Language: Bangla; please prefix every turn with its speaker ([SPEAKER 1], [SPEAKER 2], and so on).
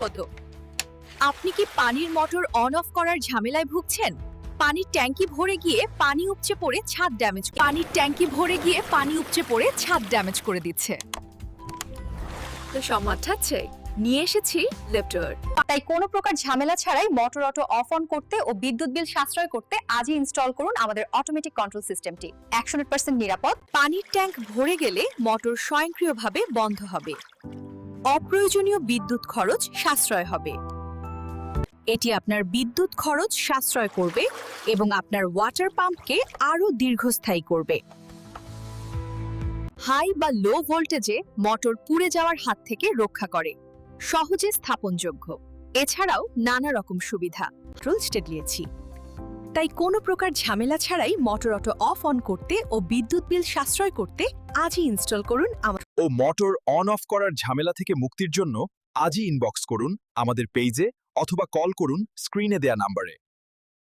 [SPEAKER 1] কত আপনি কি পানির মোটর অন অফ করার ঝামেলায় ভুগছেন? পানির ট্যাঙ্কি ভরে গিয়ে পানি উপচে পড়ে ছাদ ড্যামেজ পানির ট্যাঙ্কি ভরে গিয়ে পানি উপচে পড়ে ছাদ ড্যামেজ করে দিচ্ছে। তো সমাধাচ্ছে নিয়ে এসেছি লেফটার।
[SPEAKER 2] তাই কোনো প্রকার ঝামেলা ছাড়াই মোটর অটো অফ অন করতে ও বিদ্যুৎ বিল সাশ্রয় করতে আজই ইনস্টল করুন আমাদের অটোমেটিক কন্ট্রোল সিস্টেমটি একশো নিরাপদ।
[SPEAKER 1] পানির ট্যাঙ্ক ভরে গেলে মোটর স্বয়ংক্রিয়ভাবে বন্ধ হবে। অপ্রয়োজনীয় বিদ্যুৎ খরচ সাশ্রয় হবে। এটি আপনার বিদ্যুৎ খরচ সাশ্রয় করবে এবং আপনার ওয়াটার পাম্পকে আরও দীর্ঘস্থায়ী করবে। হাই বা লো ভোল্টেজে মোটর পুড়ে যাওয়ার হাত থেকে রক্ষা করে। সহজে স্থাপনযোগ্য। এছাড়াও নানা রকম সুবিধা। রুল স্টেটলিয়েছি তাই কোনো প্রকার ঝামেলা ছাড়াই মোটর অটো অফ অন করতে ও বিদ্যুৎ বিল সাশ্রয় করতে আজই ইনস্টল করুন আমার
[SPEAKER 3] ও মোটর অন অফ করার ঝামেলা থেকে মুক্তির জন্য আজই ইনবক্স করুন আমাদের পেজে অথবা কল করুন স্ক্রিনে দেয়া নাম্বারে